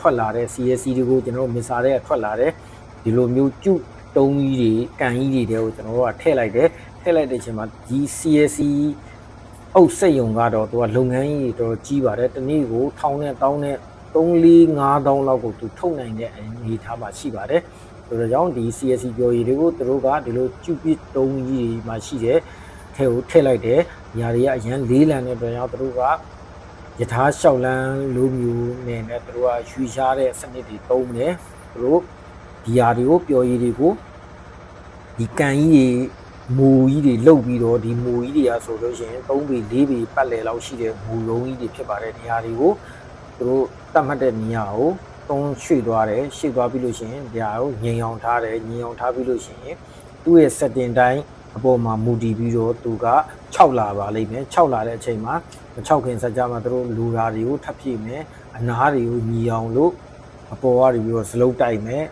ထွက်လာတဲ့ CSC တွေကိုကျွန်တော်တို့မစ်စာတွေကထွက်လာတဲ့ဒီလိုမျိုးကျုတုံးကြီးတွေကန်ကြီးတွေတွေကိုကျွန်တော်တို့ကထည့်လိုက်တယ်ထည့်လိုက်တဲ့အချိန်မှာဒီ CSC အုပ်စိတ်ယုံကတော့သူကလုပ်ငန်းကြီးတွေတော်တော်ကြီးပါတယ်တနေ့ကိုထောင်နဲ့တောင်းနဲ့3 4 5တောင်းလောက်ကိုသူထုတ်နိုင်တဲ့အနေအထားမှာရှိပါတယ်ဆိုတော့ကြောင့်ဒီ CSC ပြောရည်တွေကိုသူတို့ကဒီလိုကျုပစ်တုံးကြီးတွေမှာရှိတဲ့ထဲကိုထည့်လိုက်တယ်ညာတွေကအရန်လေးလံတဲ့အတွက်ကြောင့်သူတို့က ယထာလျှောက်လန်းလိုမျိုးနဲ့လည်းသူတို့ကရွှေရှားတဲ့စနစ်တွေသုံးတယ်သူတို့ဒီဟာတွေကိုပျော်ရည်တွေကိုဒီကန်ကြီးတွေမူကြီးတွေလုတ်ပြီးတော့ဒီမူကြီးတွေကဆိုလို့ရှိရင်3ပေ4ပေပတ်လည်လောက်ရှိတဲ့မူလုံးကြီးတွေဖြစ်ပါတယ်ဒီဟာတွေကိုသူတို့တတ်မှတ်တဲ့နေရာကိုတုံးရွှေ့သွားတယ်ရွှေ့သွားပြီးလို့ရှိရင်ဒီဟာကိုငြိမ်အောင်ထားတယ်ငြိမ်အောင်ထားပြီးလို့ရှိရင်သူ့ရဲ့ setting တိုင်း အပေါ်မှာမူတည်ပြီးတော့သူက6လာပါလိမ့်မယ်6လာတဲ့အချိန်မှာ6ခင်စကြမှာသူတို့လူဓာတွေကိုထပ်ပြည့်မယ်အနားတွေကိုညီအောင်လို့အပေါ်ကနေပြီးတော့စလုံးတိုက်မယ်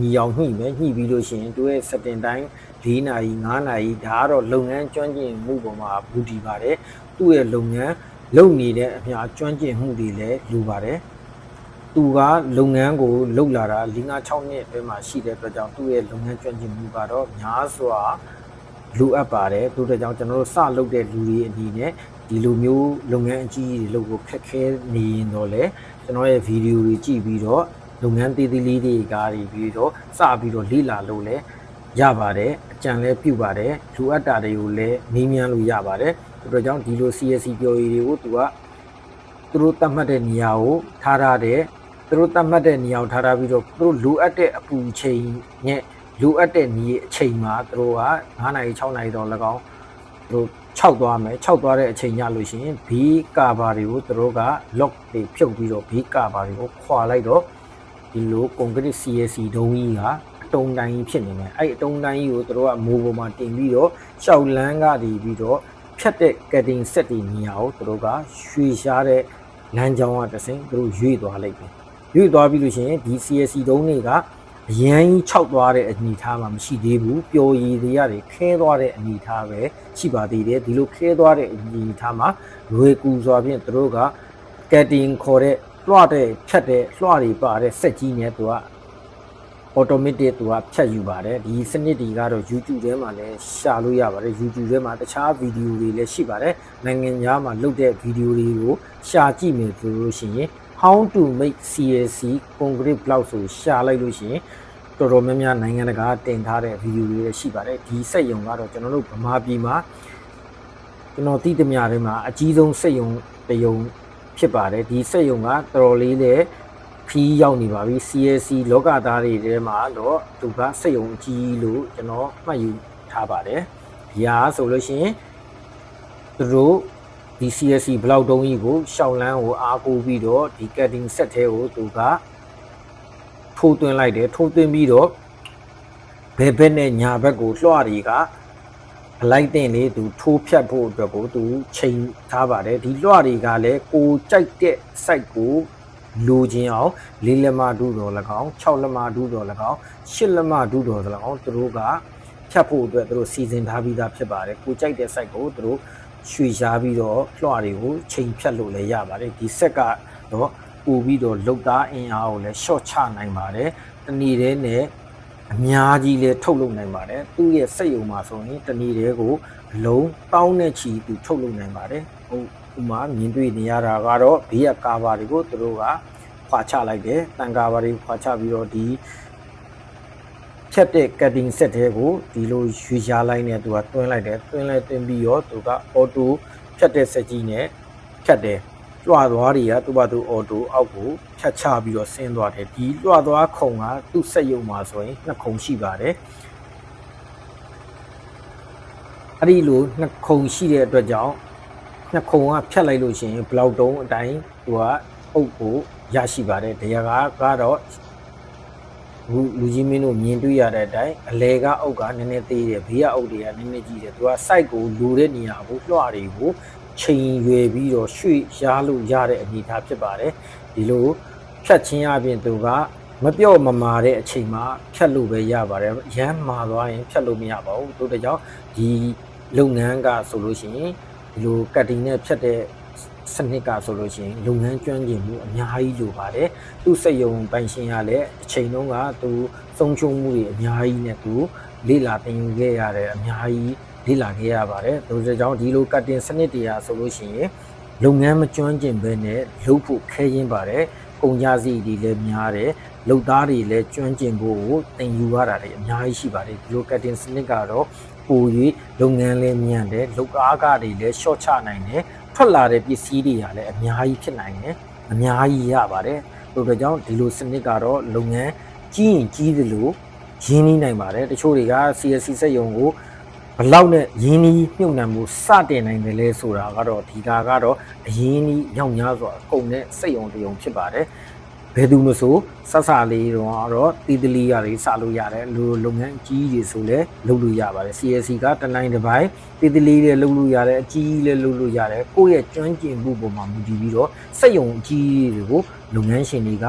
ညီအောင်ညှိမယ်ညှိပြီးလို့ရှိရင်သူရဲ့ setting တိုင်း4နာရီ5နာရီဒါကတော့လုပ်ငန်းကျွမ်းကျင်မှုပေါ်မှာဘူတည်ပါတယ်သူ့ရဲ့လုပ်ငန်းလုပ်နေတဲ့အများကျွမ်းကျင်မှုတွေလည်းလူပါတယ် သူကလုပ်ငန်းကိုလုပ်လာတာ5 6နှစ်အတွင်းမှာရှိတဲ့အတွက်ကြောင့်သူ့ရဲ့လုပ်ငန်းကျွမ်းကျင်မှုကတော့များစွာလိုအပ်ပါတယ်တို့တဲ့ကြောင့်ကျွန်တော်တို့စလုပ်တဲ့လူတွေအနေနဲ့ဒီလိုမျိုးလုပ်ငန်းအကြီးကြီးတွေလုပ်ဖို့ခက်ခဲနေရင်တော့လေကျွန်တော်ရဲ့ဗီဒီယိုတွေကြည့်ပြီးတော့လုပ်ငန်းသေးသေးလေးတွေကားတွေပြီးတော့စပြီးတော့လေ့လာလို့လည်းရပါတယ်အကြံလည်းပြုပါတယ်လိုအပ်တာတွေကိုလည်းမေးမြန်းလို့ရပါတယ်ဒါကြောင့်ဒီလို CSC ပြောရည်တွေကိုသူကသူတို့တတ်မှတ်တဲ့နေရာကိုထားထားတယ် သူတို့တတ်မှတ်တဲ့နေရာကိုထားထားပြီးတော့သူတို့လိုအပ်တဲ့အပူချိန်နဲ့လိုအပ်တဲ့နေအချိန်မှာသူတို့က9နာရီ6နာရီတော့၎င်းသူတို့6သွားမယ်6သွားတဲ့အချိန်ညလို့ရှိရင် B ကာဘာတွေကိုသူတို့က lock တွေဖြုတ်ပြီးတော့ B ကာဘာတွေကိုခွာလိုက်တော့ဒီလို concrete CSC ဒုံးကြီးကအတုံးတိုင်းကြီးဖြစ်နေမယ်အဲ့အတုံးတိုင်းကြီးကိုသူတို့ကမိုးပေါ်မှာတင်ပြီးတော့ရှောက်လန်းကနေပြီးတော့ဖြတ်တဲ့ cutting set တွေနေရာကိုသူတို့ကရွှေရှားတဲ့လမ်းကြောင်းကတစ်ဆင့်သူတို့ရွေ့သွားလိုက်တယ် ရွေ့သွားပြီးလို့ရှိရင်ဒီ CSC ဒုံးတွေကအရန်ကြီး6သွားတဲ့အနေအထားမှာမရှိသေးဘူးပျော်ရည်တွေရတယ်ခဲသွားတဲ့အနေအထားပဲရှိပါသေးတယ်ဒီလိုခဲသွားတဲ့အနေအထားမှာလွယ်ကူစွာဖြင့်သူတို့ကကက်တင်ခေါ်တဲ့လွှတ်တဲ့ဖြတ်တဲ့လွှတ်တွေပါတဲ့စက်ကြီးနဲ့သူက automatic သူကဖြတ်ယူပါတယ်ဒီစနစ်တွေကတော့ YouTube ထဲမှာလည်းရှာလို့ရပါတယ် YouTube ထဲမှာတခြားဗီဒီယိုတွေလည်းရှိပါတယ်နိုင်ငံခြားမှာလုပ်တဲ့ဗီဒီယိုတွေကိုရှာကြည့်မယ်ဆိုလို့ရှိရင် how to make CSC concrete block ဆိုရှာလိုက်လို့ရှိရင်တော်တော်များများနိုင်ငံတကာတင်ထားတဲ့ဗီဒီယိုတွေလည်းရှိပါတယ်ဒီစက်ယုံကတော့ကျွန်တော်တို့ဗမာပြည်မှာကျွန်တော်သိသမျှတွေမှာအကြီးဆုံးစက်ယုံတစ်ယုံဖြစ်ပါတယ်ဒီစက်ယုံကတော်တော်လေးလည်းခီးရောက်နေပါပြီ CSC လောကသားတွေထဲမှာတော့သူကစက်ယုံအကြီးလို့ကျွန်တော်မှတ်ယူထားပါတယ်ဒီဟာဆိုလို့ရှိရင်သူတို့ ဒီ CSC ဘလောက်တုံးကြီးကိုရှောင်းလန်းကိုအားကိုးပြီးတော့ဒီ cutting set ထဲကိုသူကထိုးသွင်းလိုက်တယ်ထိုးသွင်းပြီးတော့ဘယ်ဘက်နဲ့ညာဘက်ကိုလွှတ်တွေကအလိုက်တင်လေးသူထိုးဖြတ်ဖို့အတွက်ကိုသူချိန်ထားပါတယ်ဒီလွှတ်တွေကလည်းကိုကြိုက်တဲ့ site ကိုလိုချင်အောင်လေးလက်မဒုတော်၎င်း6လက်မဒုတော်၎င်း8လက်မဒုတော်၎င်းသူတို့ကဖြတ်ဖို့အတွက်သူတို့စီစဉ်ထားပြီးသားဖြစ်ပါတယ်ကိုကြိုက်တဲ့ site ကိုသူတို့ ရွှေရှားပြီးတော့လွှတ်တွေကိုချိန်ဖြတ်လို့လည်းရပါတယ်ဒီဆက်ကတော့ပို့ပြီးတော့လုတ်သားအင်အားကိုလည်း short ချနိုင်ပါတယ်တနည်းတည်းနဲ့အများကြီးလည်းထုတ်လုပ်နိုင်ပါတယ်သူ့ရဲ့စက်ယုံမှာဆိုရင်တနည်းတည်းကိုအလုံးတောင်းနဲ့ချီသူထုတ်လုပ်နိုင်ပါတယ်ဟုတ်ဥမာမြင်တွေ့နေရတာကတော့ဘေးကကာဘာတွေကိုသူတို့ကခွာချလိုက်တယ်တန်ကာဘာတွေခွာချပြီးတော့ဒီ ဖြတ်တဲ့ cutting set တွေကိုဒီလိုရွေရှားလိုက်နဲ့သူကတွင်းလိုက်တယ်တွင်းလိုက်တွင်းပြီးတော့သူက auto ဖြတ်တဲ့စက်ကြီးနဲ့ဖြတ်တယ်လွှတ်သွားတွေကသူ့ဘာသူ auto အောက်ကိုဖြတ်ချပြီးတော့ဆင်းသွားတယ်ဒီလွှတ်သွားခုံကသူ့စက်ရုံမှာဆိုရင်နှစ်ခုံရှိပါတယ်အဲ့ဒီလိုနှစ်ခုံရှိတဲ့အတွက်ကြောင့်နှစ်ခုံကဖြတ်လိုက်လို့ရှိရင်ဘလောက်တုံးအတိုင်းသူကအုပ်ကိုရရှိပါတယ်တရားကက တော့လူလူကြီးမင်းတို့မြင်တွေ့ရတဲ့အတိုင်းအလဲကအုပ်ကနည်းနည်းသေးတယ်ဘေးကအုပ်တွေကနည်းနည်းကြီးတယ်သူက site ကိုလူတဲ့နေရာကိုလွှတ်တွေကိုချိန်ရွယ်ပြီးတော့ရွှေ့ရှားလို့ရတဲ့အနေအထားဖြစ်ပါတယ်ဒီလိုဖြတ်ချင်းအပြင်သူကမပြော့မမာတဲ့အချိန်မှာဖြတ်လို့ပဲရပါတယ်ရမ်းမာသွားရင်ဖြတ်လို့မရပါဘူးတို့တကြောင်ဒီလုပ်ငန်းကဆိုလို့ရှိရင်ဒီလိုကတ်တင်နဲ့ဖြတ်တဲ့ စနစ်ကဆိုလို့ရှိရင်လုပ်ငန်းကျွမ်းကျင်မှုအများကြီးလိုပါတယ်သူ့စက်ယုံပိုင်ရှင်ရလည်းအချိန်တုန်းကသူဆုံးရှုံးမှုတွေအများကြီးနဲ့သူလေ့လာသင်ယူခဲ့ရတယ်အများကြီးလေ့လာခဲ့ရပါတယ်ဒါကြောင့်ဒီလိုကတ်တင်စနစ်တရားဆိုလို့ရှိရင်လုပ်ငန်းမကျွမ်းကျင်ဘဲနဲ့လုပ်ဖို့ခဲရင်းပါတယ်ကုန်ကြစည်တွေလည်းများတယ်လုပ်သားတွေလည်းကျွမ်းကျင်ဖို့ကိုသင်ယူရတာတွေအများကြီးရှိပါတယ်ဒီလိုကတ်တင်စနစ်ကတော့ပို၍လုပ်ငန်းလည်းမြန်တယ်လုပ်အားကတွေလည်း short ချနိုင်တယ် ထွက်လာတဲ့ပစ္စည်းတွေကလည်းအများကြီးဖြစ်နိုင်တယ်အများကြီးရပါတယ်တို့အတွက်ကြောင့်ဒီလိုစနစ်ကတော့လုပ်ငန်းကြီးရင်ကြီးသလိုရင်းနှီးနိုင်ပါတယ်တချို့တွေက CSC စက်ယုံကိုဘလောက်နဲ့ရင်းနှီးမြုပ်နှံမှုစတင်နိုင်တယ်လဲဆိုတာကတော့ဒီကကတော့အရင်းနှီးရောက်များစွာအကုန်နဲ့စက်ယုံတယုံဖြစ်ပါတယ် ဘယ်သူမဆိုဆက်ဆာလေးတော့ကတော့တီတလီရာတွေစလို့ရတယ်လူလုပ်ငန်းအကြီးကြီးဆိုလဲလုပ်လို့ရပါတယ် CSC ကတနိုင်တစ်ပိုင်းတီတလီလည်းလုပ်လို့ရတယ်အကြီးကြီးလည်းလုပ်လို့ရတယ်ကိုယ့်ရဲ့ကျွမ်းကျင်မှုပေါ်မှာမူတည်ပြီးတော့စက်ယုံအကြီးကြီးတွေကိုလုပ်ငန်းရှင်တွေက